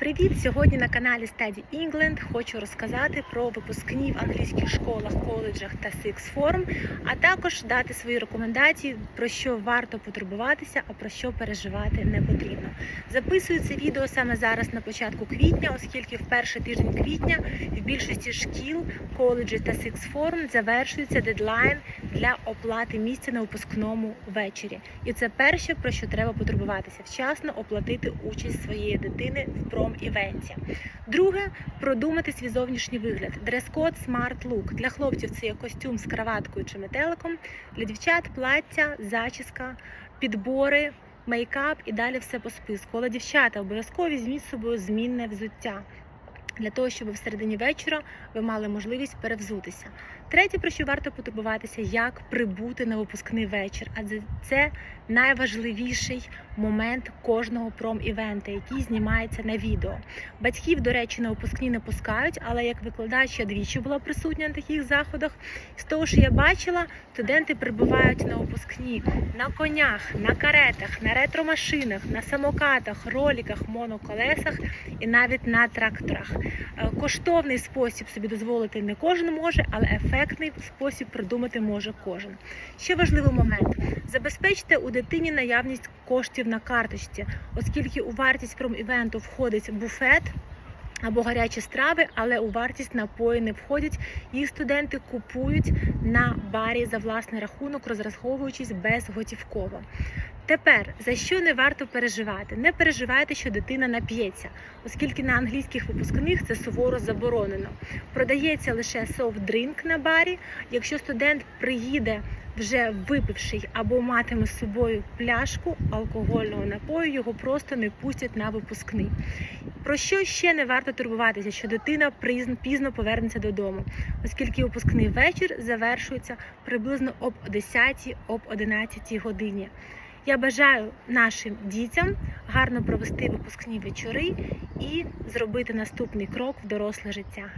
Привіт! Сьогодні на каналі Study England хочу розказати про випускні в англійських школах, коледжах та Form, а також дати свої рекомендації, про що варто потурбуватися, а про що переживати не потрібно. Записую це відео саме зараз на початку квітня, оскільки в перший тиждень квітня в більшості шкіл, коледжів та Form завершується дедлайн для оплати місця на випускному вечорі. І це перше, про що треба потурбуватися вчасно оплатити участь своєї дитини в пром-івенті. Друге продумати свій зовнішній вигляд. Дрес-код Smart Look. Для хлопців це є костюм з краваткою чи метеликом, для дівчат плаття, зачіска, підбори. Мейкап і далі все по списку. Але дівчата обов'язково візьміть з собою змінне взуття для того, щоб в середині вечора ви мали можливість перевзутися. Третє, про що варто потурбуватися, як прибути на випускний вечір, адже це найважливіший момент кожного пром-івента, який знімається на відео. Батьків, до речі, на випускні не пускають, але як викладач я двічі була присутня на таких заходах. З того, що я бачила, студенти прибувають на випускні на конях, на каретах, на ретромашинах, на самокатах, роліках, моноколесах і навіть на тракторах. Е, Коштовний спосіб собі дозволити не кожен може, але ефектний спосіб придумати може кожен. Ще важливий момент: забезпечте у дитині наявність коштів на карточці, оскільки у вартість пром-івенту входить буфет. Або гарячі страви, але у вартість напої не входять. Їх студенти купують на барі за власний рахунок, розраховуючись безготівково. Тепер за що не варто переживати? Не переживайте, що дитина нап'ється, оскільки на англійських випускних це суворо заборонено. Продається лише софт-дринк на барі. Якщо студент приїде вже випивший або матиме з собою пляшку алкогольного напою, його просто не пустять на випускний. Про що ще не варто турбуватися, що дитина пізно повернеться додому, оскільки випускний вечір завершується приблизно об 10 об 11 годині. Я бажаю нашим дітям гарно провести випускні вечори і зробити наступний крок в доросле життя.